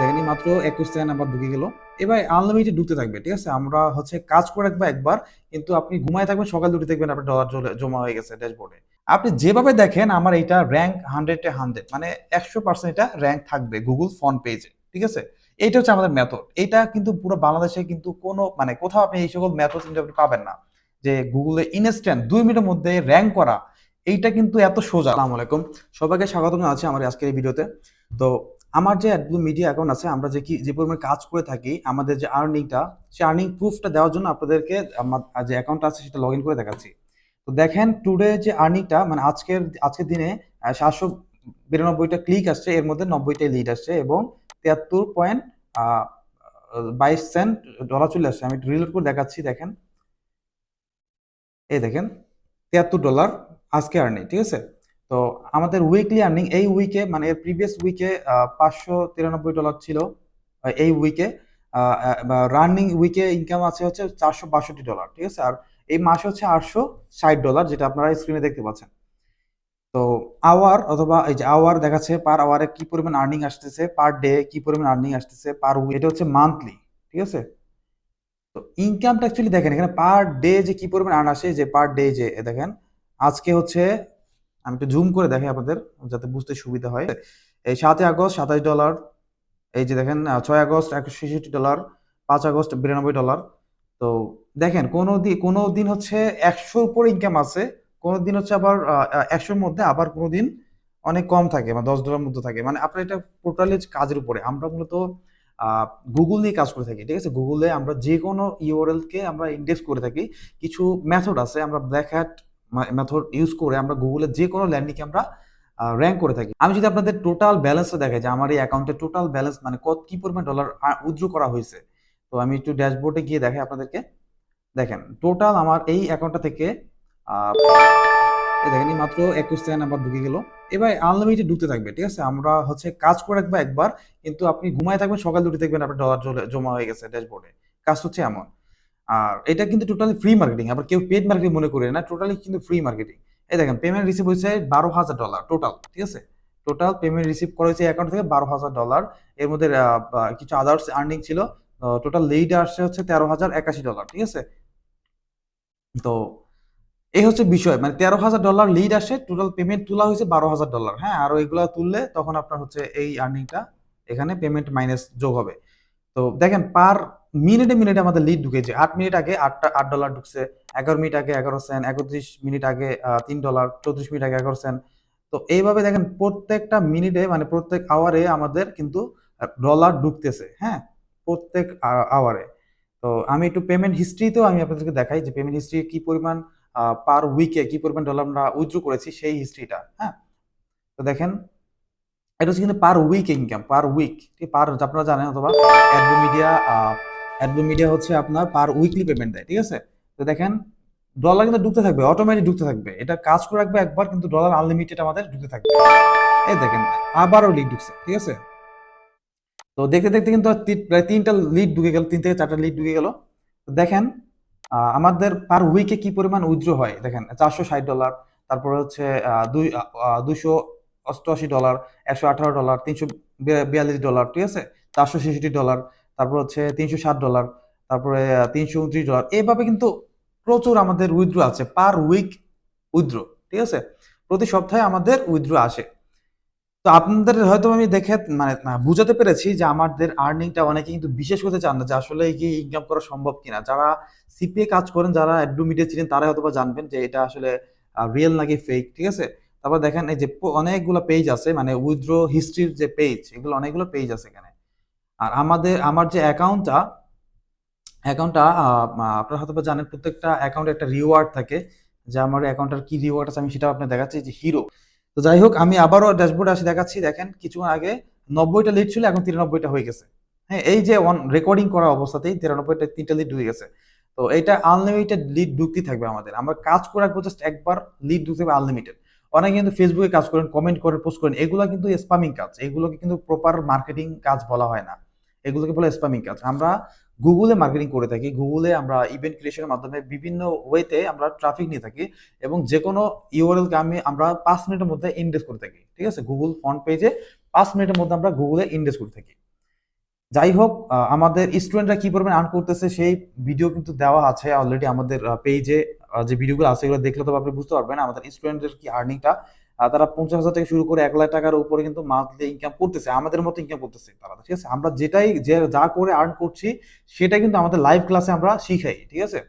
দেখেন মাত্র একুশ সেকেন্ড নাম্বার ঢুকে গেল। এবার আনলিমিটেড ঢুকতে থাকবে, ঠিক আছে? আমরা হচ্ছে কাজ করে রাখব একবার, কিন্তু আপনি ঘুমায় থাকবেন, সকাল দুটি দেখবেন আপনার ডলার জমা হয়ে গেছে ড্যাশবোর্ডে আপনি যেভাবে দেখেন, আমার এটা র্যাঙ্ক হান্ড্রেড হান্ড্রেড মানে একশো পার্সেন্ট এটা র্যাঙ্ক থাকবে গুগল ফোন পেজে ঠিক আছে? এইটা হচ্ছে আমাদের মেথড এটা কিন্তু পুরো বাংলাদেশে কিন্তু কোনো মানে কোথাও আপনি এই সকল মেথড কিন্তু আপনি পাবেন না। যে গুগলে ইনস্ট্যান্ট দুই মিনিটের মধ্যে র্যাঙ্ক করা, এইটা কিন্তু এত সোজা। আসসালামু আলাইকুম। সবাইকে স্বাগত জানাচ্ছি আমার আজকের এই ভিডিওতে। তো আমার যে অ্যাডব্লু মিডিয়া অ্যাকাউন্ট আছে, আমরা যে কি, যে পরিমাণে কাজ করে থাকি, আমাদের যে আর্নিংটা সেই আর্নিং প্রুফটা দেওয়ার জন্য আপনাদেরকে আমার যে অ্যাকাউন্টটা আছে, সেটা লগ ইন করে দেখাচ্ছি। তো দেখেন টুডে যে আর্নিংটা মানে আজকের আজকের দিনে সাতশো বিরানব্বইটা ক্লিক আসছে, এর মধ্যে নব্বইটা লিড আসছে এবং তিয়াত্তর পয়েন্ট বাইশ সেন্ট ডলার চলে আসছে। আমি রিলোড করে দেখাচ্ছি, দেখেন। এই দেখেন, তিয়াত্তর ডলার আজকে আর্নিং ঠিক আছে? তো আমাদের উইকলি আর্নিং এই উইকে মানে এর প্রিভিয়াস উইকে পাঁচশো তিরানব্বই ডলার ছিল এই উইকে রানিং উইকে ইনকাম আছে হচ্ছে চারশো বাষট্টি ডলার ঠিক আছে? আর এই মাসে হচ্ছে আটশো ষাট ডলার যেটা আপনারা স্ক্রিনে দেখতে পাচ্ছেন। তো আওয়ার অথবা এই যে আওয়ার দেখাচ্ছে পার আওয়ারে কি পরিমাণ আর্নিং আসতেছে পার ডে কি পরিমাণ আর্নিং আসতেছে পার উইক এটা হচ্ছে মান্থলি ঠিক আছে? তো ইনকামটা অ্যাকচুয়ালি দেখেন, এখানে পার ডে যে কি পরিমাণ আর্ন আসে, যে পার ডে যে দেখেন, আজকে হচ্ছে আমি একটু জুম করে দেখাই আপনাদের, যাতে বুঝতে সুবিধা হয়। এই সাতই আগস্ট সাতাশ ডলার এই যে দেখেন ছয় আগস্ট একশো ছেষট্টি ডলার পাঁচ আগস্ট বিরানব্বই ডলার তো দেখেন, কোনো দিন কোনো দিন হচ্ছে একশোর উপরে ইনকাম আছে, কোনো দিন হচ্ছে আবার একশোর মধ্যে আবার কোনো দিন অনেক কম থাকে, বা দশ ডলার মধ্যে থাকে। মানে আপনার এটা টোটালি কাজের উপরে। আমরা মূলত গুগল নিয়ে কাজ করে থাকি, ঠিক আছে? গুগলে আমরা যে কোনো ইউআরএল কে আমরা ইন্ডেক্স করে থাকি। কিছু মেথড আছে, আমরা ব্ল্যাক হ্যাট মেথড ইউজ করে আমরা গুগলের যে কোনো ল্যান্ডিংকে আমরা র্যাঙ্ক করে থাকি। আমি যদি আপনাদের টোটাল ব্যালেন্সটা দেখাই, যে আমার এই অ্যাকাউন্টে টোটাল ব্যালেন্স মানে কত, কি পরিমাণ ডলার উইথড্র করা হয়েছে? তো আমি একটু ড্যাশবোর্ডে গিয়ে দেখাই আপনাদেরকে। দেখেন টোটাল আমার এই অ্যাকাউন্টটা থেকে দেখেন মাত্র একুশ সেকেন্ড নাম্বার ঢুকে গেল। এবার আনলিমিটেড ঢুকতে থাকবে, ঠিক আছে? আমরা হচ্ছে কাজ করে রাখব একবার, কিন্তু আপনি ঘুমায় থাকবেন, সকাল দুটি দেখবেন আপনার ডলার জমা হয়ে গেছে ড্যাশবোর্ডে কাজ হচ্ছে এমন। আর এটা কিন্তু টোটালি ফ্রি মার্কেটিং আবার কেউ পেড মার্কেটিং মনে করে না টোটালি কিন্তু ফ্রি মার্কেটিং এই দেখেন পেমেন্ট রিসিভ হয়েছে বারো হাজার ডলার টোটাল ঠিক আছে? টোটাল পেমেন্ট রিসিভ করা হয়েছে অ্যাকাউন্ট থেকে বারো হাজার ডলার এর মধ্যে কিছু আদার্স আর্নিং ছিল টোটাল লিড আসছে হচ্ছে তেরো হাজার একাশি ডলার ঠিক আছে? তো এই হচ্ছে বিষয় মানে তেরো হাজার ডলার লিড আসে টোটাল পেমেন্ট তোলা হয়েছে বারো হাজার ডলার হ্যাঁ? আর ওইগুলা তুললে তখন আপনার হচ্ছে এই আর্নিংটা এখানে পেমেন্ট মাইনাস যোগ হবে। তো দেখেন পার মিনিটে মিনিটে আমাদের লিড ঢুকেছে আট মিনিট আগে আটটা, আট ডলার ঢুকছে, এগারো মিনিট আগে এগারো সেন্ট একত্রিশ মিনিট আগে তিন ডলার চৌত্রিশ মিনিট আগে এগারো সেন্ট তো এইভাবে দেখেন প্রত্যেকটা মিনিটে মানে প্রত্যেক আওয়ারে আমাদের কিন্তু ডলার ঢুকতেছে হ্যাঁ? প্রত্যেক আওয়ারে তো আমি একটু পেমেন্ট হিস্ট্রিতেও আমি আপনাদেরকে দেখাই যে পেমেন্ট হিস্ট্রি কি পরিমাণ পার উইকে কি পরিমাণ ডলার আমরা উইথড্র করেছি সেই হিস্ট্রিটা হ্যাঁ? তো দেখেন, এটা হচ্ছে কিন্তু per week income per week per আপনারা জানেন অথবা মিডিয়া অ্যাডবো মিডিয়া হচ্ছে আপনার পার উইকলি পেমেন্ট দেয়, ঠিক আছে? তো দেখেন ডলার কিন্তু ঢুকতে থাকবে অটোমেটিক ঢুকতে থাকবে। এটা কাজ করে রাখবে একবার, কিন্তু ডলার আনলিমিটেড আমাদের ঢুকতে থাকবে। এই দেখেন, আবারও লিড ঢুকছে, ঠিক আছে? তো দেখতে দেখতে কিন্তু প্রায় তিনটা লিড ঢুকে গেল, তিন থেকে চারটা লিড ঢুকে গেল। দেখেন আমাদের পার উইকে কি পরিমাণ উইথড্র হয়? দেখেন, চারশো ষাট ডলার তারপরে হচ্ছে দুই দুইশো অষ্টআশি ডলার একশো আঠারো ডলার তিনশো বিয়াল্লিশ ডলার ঠিক আছে? চারশো ছেষট্টি ডলার তারপর হচ্ছে তিনশো ষাট ডলার তারপরে তিনশো উনত্রিশ ডলার এইভাবে কিন্তু প্রচুর আমাদের উইথড্র আছে পার উইক উইথড্র ঠিক আছে? প্রতি সপ্তাহে আমাদের উইথড্র আসে। তো আপনাদের হয়তো আমি দেখে মানে বুঝাতে পেরেছি যে আমাদের আর্নিংটা অনেকে কিন্তু বিশেষ করতে চান না যে আসলে কি ইনকাম করা সম্ভব কিনা। যারা সিপিএ কাজ করেন, যারা অ্যাডমিডিয়া ছিলেন তারা হয়তো জানবেন যে এটা আসলে রিয়েল নাকি ফেক ঠিক আছে? তারপর দেখেন এই যে অনেকগুলো পেজ আছে মানে উইথড্র হিস্ট্রির যে পেজ এগুলো অনেকগুলো পেজ আছে এখানে। আর আমাদের, আমার যে অ্যাকাউন্টটা অ্যাকাউন্টটা আপনারা হয়তো জানেন প্রত্যেকটা অ্যাকাউন্টে একটা রিওয়ার্ড থাকে, যে আমার অ্যাকাউন্টের কি রিওয়ার্ড আছে আমি সেটা আপনার দেখাচ্ছি যে হিরো তো যাই হোক, আমি আবারও ড্যাশবোর্ডে আসি, দেখাচ্ছি, দেখেন কিছুক্ষণ আগে নব্বইটা লিড ছিল, এখন তিরানব্বইটা হয়ে গেছে। হ্যাঁ এই যে অন রেকর্ডিং করা অবস্থাতেই তিরানব্বইটা, তিনটা লিড ঢুকে গেছে। তো এটা আনলিমিটেড লিড ঢুকতেই থাকবে আমাদের। আমরা কাজ করে রাখব জাস্ট একবার লিড ঢুকতে হবে আনলিমিটেড অনেকে কিন্তু ফেসবুকে কাজ করেন কমেন্ট করেন পোস্ট করেন, এগুলো কিন্তু স্পামিং কাজ। এগুলোকে কিন্তু প্রপার মার্কেটিং কাজ বলা হয় না। এগুলোকে বলে স্পামিং কাজ। আমরা গুগলে মার্কেটিং করে থাকি। গুগলে আমরা ইভেন্ট ক্রিয়েশনের মাধ্যমে বিভিন্ন ওয়েতে আমরা ট্রাফিক নিয়ে থাকি এবং যে কোনো ইউআরএলকে আমি আমরা পাঁচ মিনিটের মধ্যে ইন্ডেক্স করে থাকি। ঠিক আছে? গুগল ফ্রন্ট পেজে পাঁচ মিনিটের মধ্যে আমরা গুগলে ইন্ডেক্স করে থাকি। যাই হোক আমাদের স্টুডেন্টরা কি পরিমাণ আর্ন করতেছে সেই ভিডিও কিন্তু দেওয়া আছে অলরেডি আমাদের পেজে যে ভিডিওগুলো আছে, এগুলো দেখলে তো আপনি বুঝতে পারবেন, আমাদের স্টুডেন্টদের কি আর্নিংটা তারা পঞ্চাশ হাজার থেকে শুরু করে এক লাখ টাকার উপরে কিন্তু মান্থলি ইনকাম করতেছে, আমাদের মতো ইনকাম করতেছে তারা, ঠিক আছে? আমরা যেটাই যে যা করে আর্ন করছি, সেটা কিন্তু আমাদের লাইভ ক্লাসে আমরা শিখাই, ঠিক আছে?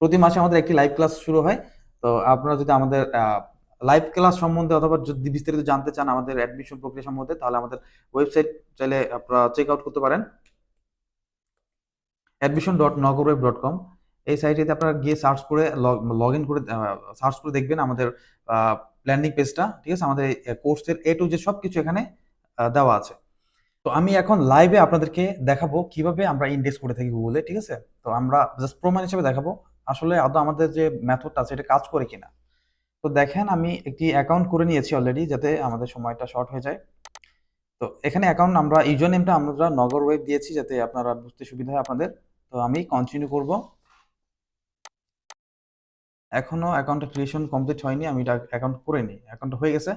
প্রতি মাসে আমাদের একটি লাইভ ক্লাস শুরু হয়, তো আপনারা যদি আমাদের লাইভ ক্লাস সম্বন্ধে অথবা যদি বিস্তারিত জানতে চান আমাদের অ্যাডমিশন প্রক্রিয়া সম্বন্ধে, তাহলে আমাদের ওয়েবসাইট চাইলে আপনারা চেক আউট করতে পারেন admission dot Nagar Nagarweb dot com এই সাইটে আপনারা গিয়ে সার্চ করে লগ ইন করে সার্চ করে দেখবেন আমাদের প্ল্যানিং পেজটা ঠিক আছে? আমাদের কোর্সের এ টু যে সব কিছু এখানে দেওয়া আছে। তো আমি এখন লাইভে আপনাদেরকে দেখাবো কীভাবে আমরা ইন্ডেক্স করে থাকি গুগলে ঠিক আছে? তো আমরা জাস্ট প্রমাণ হিসেবে দেখাবো, আসলে আদৌ আমাদের যে মেথডটা আছে, এটা কাজ করে কিনা। তো দেখেন, আমি একটি অ্যাকাউন্ট করে নিয়েছি অলরেডি যাতে আমাদের সময়টা শর্ট হয়ে যায়। তো এখানে অ্যাকাউন্ট আমরা ইউজার নেমটা আমরা নগর ওয়েব দিয়েছি, যাতে আপনারা বুঝতে সুবিধা হয় আপনাদের। তো আমি কন্টিনিউ করব। এখনও অ্যাকাউন্টটা ক্রিয়েশন কমপ্লিট হয়নি, আমি এটা অ্যাকাউন্ট করে নিই। অ্যাকাউন্ট হয়ে গেছে।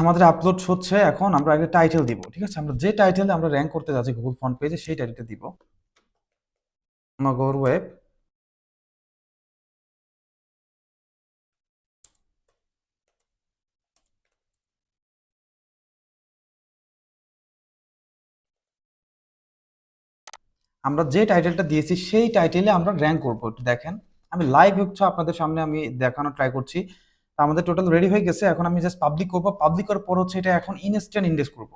আমাদের আপলোড হচ্ছে এখন, আমরা একটা টাইটেল দিব, ঠিক আছে? আমরা যে টাইটেলে আমরা র্যাঙ্ক করতে যাচ্ছি গুগল ফ্রন্ট পেজে সেই টাইটেলটা দিব। নগর ওয়েব আমরা যে টাইটেলটা দিয়েছি, সেই টাইটেলে আমরা র্যাঙ্ক করব। দেখেন। আমি লাইভ হচ্ছে, আপনাদের সামনে আমি দেখানো ট্রাই করছি। আমাদের টোটাল রেডি হয়ে গেছে। এখন আমি জাস্ট পাবলিক করব। পাবলিক করার পর হচ্ছে এটা এখন ইনস্ট্যান্ট ইন্ডেক্স করব।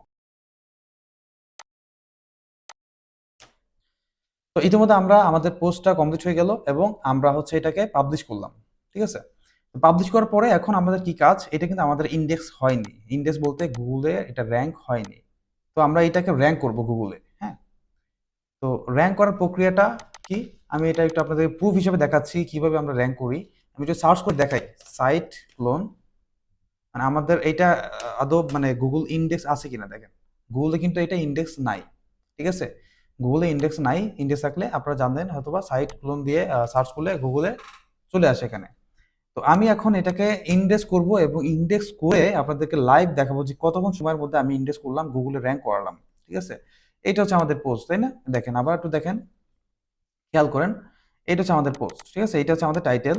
তো ইতিমধ্যে আমরা আমাদের পোস্টটা কমপ্লিট হয়ে গেল এবং আমরা হচ্ছে এটাকে পাবলিশ করলাম। ঠিক আছে? পাবলিশ করার পরে এখন আমাদের কি কাজ? এটা কিন্তু আমাদের ইন্ডেক্স হয়নি। ইন্ডেক্স বলতে গুগলে এটা র্যাঙ্ক হয়নি। তো আমরা এটাকে র্যাঙ্ক করব গুগলে তো র্যাঙ্ক করার প্রক্রিয়াটা কি? আমি এটা একটু আপনাদের প্রুফ হিসেবে দেখাচ্ছি কীভাবে আমরা র্যাঙ্ক করি। আমি একটু সার্চ করে দেখাই। সাইট ক্লোন মানে আমাদের এটা আদৌ মানে গুগল ইন্ডেক্স আছে কিনা দেখেন। গুগলে কিন্তু এটা ইন্ডেক্স নাই, ঠিক আছে? গুগলে ইন্ডেক্স নাই ইন্ডেক্স থাকলে আপনারা জানবেন হয়তোবা সাইট ক্লোন দিয়ে সার্চ করলে গুগলে চলে আসে এখানে। তো আমি এখন এটাকে ইন্ডেক্স করব এবং ইন্ডেক্স করে আপনাদেরকে লাইভ দেখাবো যে কতক্ষণ সময়ের মধ্যে আমি ইন্ডেক্স করলাম গুগলে র্যাঙ্ক করালাম, ঠিক আছে? এটা হচ্ছে আমাদের পোস্ট তাই না? দেখেন, আবার একটু দেখেন। খেয়াল করেন, এটা হচ্ছে আমাদের পোস্ট ঠিক আছে? এটা হচ্ছে আমাদের টাইটেল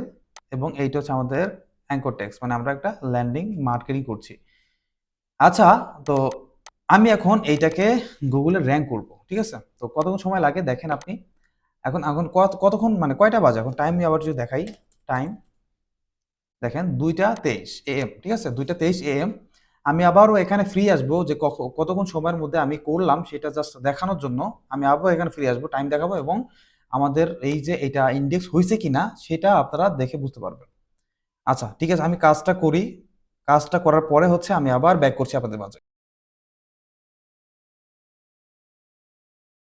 এবং এইটা হচ্ছে আমাদের অ্যাঙ্কর টেক্সট মানে আমরা একটা ল্যান্ডিং মার্কেটিং করছি। আচ্ছা তো আমি এখন এইটাকে গুগলে র্যাঙ্ক করব, ঠিক আছে? তো কতক্ষণ সময় লাগে দেখেন আপনি? এখন এখন কত, কতক্ষণ মানে কয়টা বাজে? এখন টাইম আবার যদি দেখাই টাইম দেখেন, দুইটা তেইশ এ এম ঠিক আছে? দুইটা তেইশ এ এম আমি আবারও এখানে ফ্রি আসব যে কতক্ষণ সময়ের মধ্যে আমি করলাম সেটা জাস্ট দেখানোর জন্য আমি আবার এখানে ফ্রি আসব টাইম দেখাবো এবং আমাদের এই যে এটা ইন্ডেক্স হয়েছে কিনা সেটা আপনারা দেখে বুঝতে পারবেন। আচ্ছা ঠিক আছে, আমি কাজটা করি। কাজটা করার পরে হচ্ছে আমি আবার ব্যাক করছি আপনাদের মাঝে।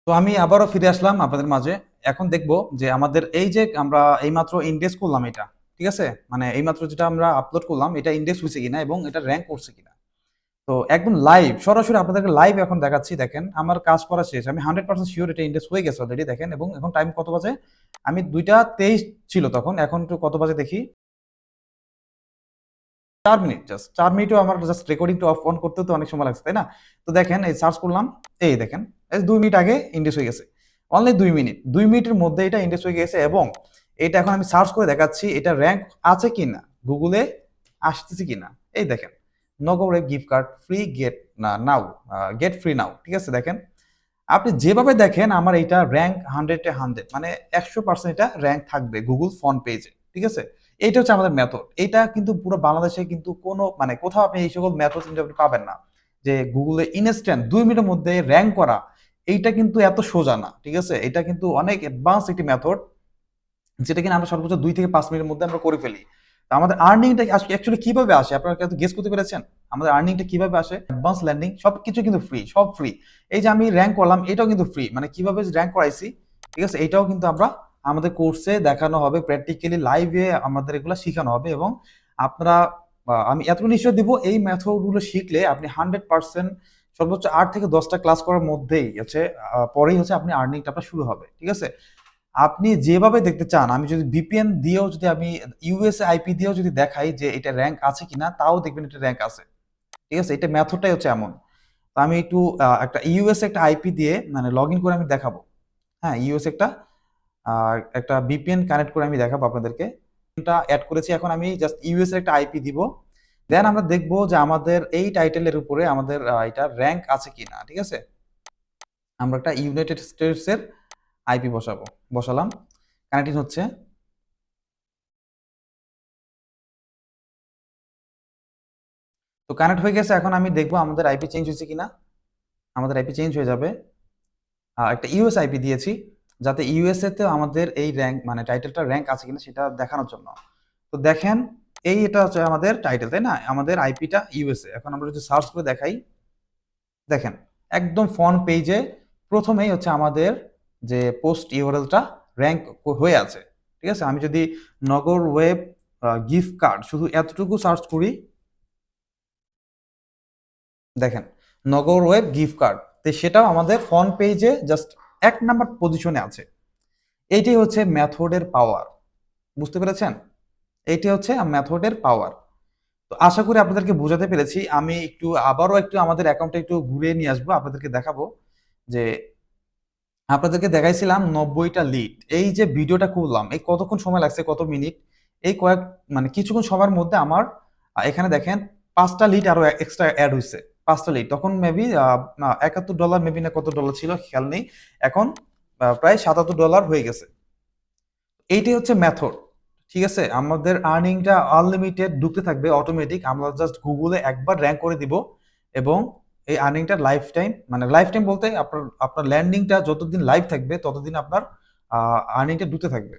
তো আমি আবারও ফিরে আসলাম আপনাদের মাঝে। এখন দেখব যে আমাদের এই যে আমরা এইমাত্র ইন্ডেক্স করলাম এটা, ঠিক আছে? মানে এইমাত্র যেটা আমরা আপলোড করলাম, এটা ইন্ডেক্স হয়েছে কিনা এবং এটা র্যাঙ্ক করছে কিনা। তো একদম লাইভ সরাসরি আপনাদেরকে লাইভ এখন দেখাচ্ছি, দেখেন, আমার কাজ করা শেষ, আমি হান্ড্রেড পার্সেন্ট শিওর এটা ইন্ডেক্স হয়ে গেছে অলরেডি দেখেন, এবং এখন টাইম কত বাজে? আমি দুইটা তেইশ ছিল তখন, এখন একটু কত বাজে দেখি? চার মিনিট জাস্ট চার মিনিটও আমার জাস্ট রেকর্ডিংটা অফ অন করতে তো অনেক সময় লাগছে, তাই না? তো দেখেন, এই সার্চ করলাম, এই দেখেন, এই দুই মিনিট আগে ইন্ডেক্স হয়ে গেছে। অনলি দুই মিনিট দুই মিনিটের মধ্যে এটা ইন্ডেক্স হয়ে গেছে এবং এটা এখন আমি সার্চ করে দেখাচ্ছি, এটা র্যাঙ্ক আছে কিনা? গুগলে আসতেছে কিনা? এই দেখেন নগরে গিফট কার্ড ফ্রি গেট না নাও গেট ফ্রি নাও ঠিক আছে? দেখেন, আপনি যেভাবে দেখেন আমার এটা র্যাঙ্ক হান্ড্রেডে হান্ড্রেড মানে একশো পার্সেন্ট এটা র্যাঙ্ক থাকবে গুগল ফ্রন্ট পেজে ঠিক আছে? এইটা হচ্ছে আমাদের মেথড এটা কিন্তু পুরো বাংলাদেশে কিন্তু কোনো মানে কোথাও আপনি এই সকল মেথড কিন্তু আপনি পাবেন না, যে গুগলে ইনস্ট্যান্ট দুই মিনিটের মধ্যে র্যাঙ্ক করা, এইটা কিন্তু এত সোজা না, ঠিক আছে? এটা কিন্তু অনেক অ্যাডভান্স একটি মেথড যেটা কিনা আমরা সর্বোচ্চ দুই থেকে পাঁচ মিনিটের মধ্যে আমরা করে ফেলি। আমাদের আর্নিংটা অ্যাকচুয়ালি কীভাবে আসে? আপনারা কিন্তু গেস করতে পেরেছেন? আমাদের আর্নিংটা কীভাবে আসে? অ্যাডভান্স ল্যান্ডিং সবকিছু কিন্তু ফ্রি সব ফ্রি এই যে আমি র্যাঙ্ক করলাম এটাও কিন্তু ফ্রি মানে কীভাবে র্যাঙ্ক করাইছি? ঠিক আছে এটাও কিন্তু আমরা আমাদের কোর্সে দেখানো হবে প্র্যাকটিক্যালি লাইভে আমাদের এগুলো শেখানো হবে এবং আপনারা আমি এতটুকু নিশ্চয় দিব এই মেথডগুলো শিখলে আপনি হান্ড্রেড পার্সেন্ট সর্বোচ্চ আট থেকে দশটা ক্লাস করার মধ্যেই আহ, পরেই হচ্ছে আপনি আর্নিংটা আপনার শুরু হবে। ঠিক আছে? আপনি যেভাবে দেখতে চান, আমি যদি ভিপিএন দিয়েও যদি আমি ইউএস আইপি দিয়েও যদি দেখাই যে এটা র্যাঙ্ক আছে কিনা, তাও দেখবেন এটা র্যাঙ্ক আছে। ঠিক আছে? এটা মেথডটাই হচ্ছে এমন। তো আমি একটু একটা ইউএস একটা আইপি দিয়ে মানে লগ ইন করে আমি দেখাবো। হ্যাঁ ইউএস একটা একটা বিপিএন কানেক্ট করে আমি দেখাবো আপনাদেরকে। এটা অ্যাড করেছি, এখন আমি জাস্ট ইউএস একটা আইপি দিব। দেন আমরা দেখব যে আমাদের এই টাইটেলের উপরে আমাদের এটা র্যাঙ্ক আছে কিনা। ঠিক আছে? আমরা একটা ইউনাইটেড স্টেটস এর আইপি বসাবো। বসালাম। কানেক্টিং হচ্ছে। তো কানেক্ট হয়ে গেছে, এখন আমি দেখব আমাদের আইপি চেঞ্জ হয়েছে কিনা। আমাদের আইপি চেঞ্জ হয়ে যাবে। একটা ইউএস আইপি দিয়েছি, যাতে ইউএসএ তে আমাদের এই র্যাঙ্ক মানে টাইটেলটা র্যাঙ্ক আছে কিনা সেটা দেখানোর জন্য। তো দেখেন, এই এটা হচ্ছে আমাদের টাইটেল তাই না? আমাদের আইপিটা ইউএসএ এখন আমরা যদি সার্চ করে দেখাই। দেখেন, একদম ফ্রন্ট পেজে প্রথমেই হচ্ছে আমাদের যে পোস্ট ইউআরএলটা র্যাঙ্ক হয়ে আছে, ঠিক আছে? আমি যদি নগর ওয়েব গিফট কার্ড শুধু এতটুকু সার্চ করি, দেখেন, নগর ওয়েব গিফট কার্ড তো সেটাও আমাদের ফ্রন্ট পেজে জাস্ট এক নাম্বার পজিশনে আছে। এইটাই হচ্ছে মেথডের পাওয়ার বুঝতে পেরেছেন? এইটাই হচ্ছে মেথডের পাওয়ার তো আশা করি আপনাদেরকে বোঝাতে পেরেছি। আমি একটু আবারও একটু আমাদের অ্যাকাউন্টে একটু ঘুরে নিয়ে আসব, আপনাদেরকে দেখাবো যে আপনাদেরকে দেখাইছিলাম নব্বইটা লিড এই যে ভিডিওটা করলাম, এই কতক্ষণ সময় লাগছে, কত মিনিট এই কয়েক মানে কিছুক্ষণ সময়ের মধ্যে আমার এখানে দেখেন পাঁচটা লিড আরও এক্সট্রা অ্যাড হয়েছে পাঁচটা লিড তখন মেবি একাত্তর ডলার মেবি না কত ডলার ছিল, খেয়াল নেই। এখন প্রায় সাতাত্তর ডলার হয়ে গেছে। এইটাই হচ্ছে মেথড ঠিক আছে? আমাদের আর্নিংটা আনলিমিটেড ঢুকতে থাকবে অটোমেটিক আমরা জাস্ট গুগলে একবার র্যাঙ্ক করে দিব এবং এই আর্নিংটা লাইফ টাইম মানে লাইফ টাইম বলতে আপনার আপনার ল্যান্ডিংটা যতদিন লাইভ থাকবে, ততদিন আপনার আর্নিংটা ঢুকতে থাকবে।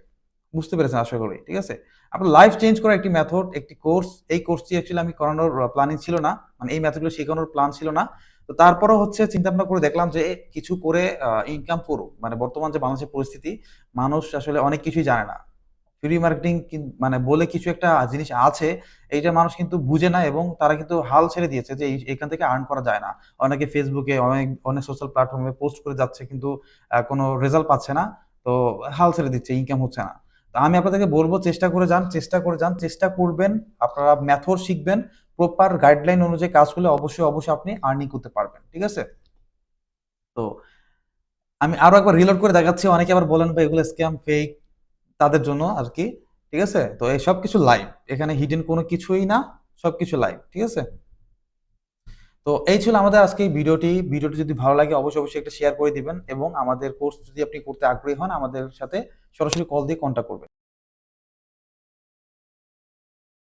বুঝতে পেরেছেন আশা করি, ঠিক আছে? আপনার লাইফ চেঞ্জ করার একটি মেথড একটি কোর্স এই কোর্সটি অ্যাকচুয়ালি আমি করানোর প্ল্যানিং ছিল না। মানে এই মেথডগুলো শেখানোর প্ল্যান ছিল না। তো তারপরও হচ্ছে চিন্তা ভাবনা করে দেখলাম যে, কিছু করে ইনকাম করুক। মানে বর্তমান যে বাংলাদেশের পরিস্থিতি, মানুষ আসলে অনেক কিছুই জানে না। ফ্রি মার্কেটিং মানে বলে কিছু একটা জিনিস আছে, এইটা মানুষ কিন্তু বুঝে না এবং তারা কিন্তু হাল ছেড়ে দিয়েছে যে এখান থেকে আর্ন করা যায় না। অনেকে ফেসবুকে অনেক অনেক সোশ্যাল প্ল্যাটফর্মে পোস্ট করে যাচ্ছে কিন্তু কোনো রেজাল্ট পাচ্ছে না, তো হাল ছেড়ে দিচ্ছে ইনকাম হচ্ছে না। তো আমি আপনাদেরকে বলব চেষ্টা করে যান, চেষ্টা করে যান, চেষ্টা করবেন, আপনারা মেথড শিখবেন প্রপার গাইডলাইন অনুযায়ী কাজ করলে অবশ্যই অবশ্যই আপনি আর্নিং করতে পারবেন, ঠিক আছে? তো আমি আরও একবার রিলোড করে দেখাচ্ছি, অনেকে আবার বলেন ভাই এগুলো স্ক্যাম ফেক তাদের জন্য আর কি, ঠিক আছে? তো এই সব কিছু লাইভ এখানে হিডেন কোনো কিছুই না সব কিছু লাইভ ঠিক আছে? তো এই ছিল আমাদের আজকে এই ভিডিওটি। ভিডিওটি যদি ভালো লাগে, অবশ্যই অবশ্যই একটা শেয়ার করে দিবেন এবং আমাদের কোর্স যদি আপনি করতে আগ্রহী হন, আমাদের সাথে সরাসরি কল দিয়ে কন্ট্যাক্ট করবেন।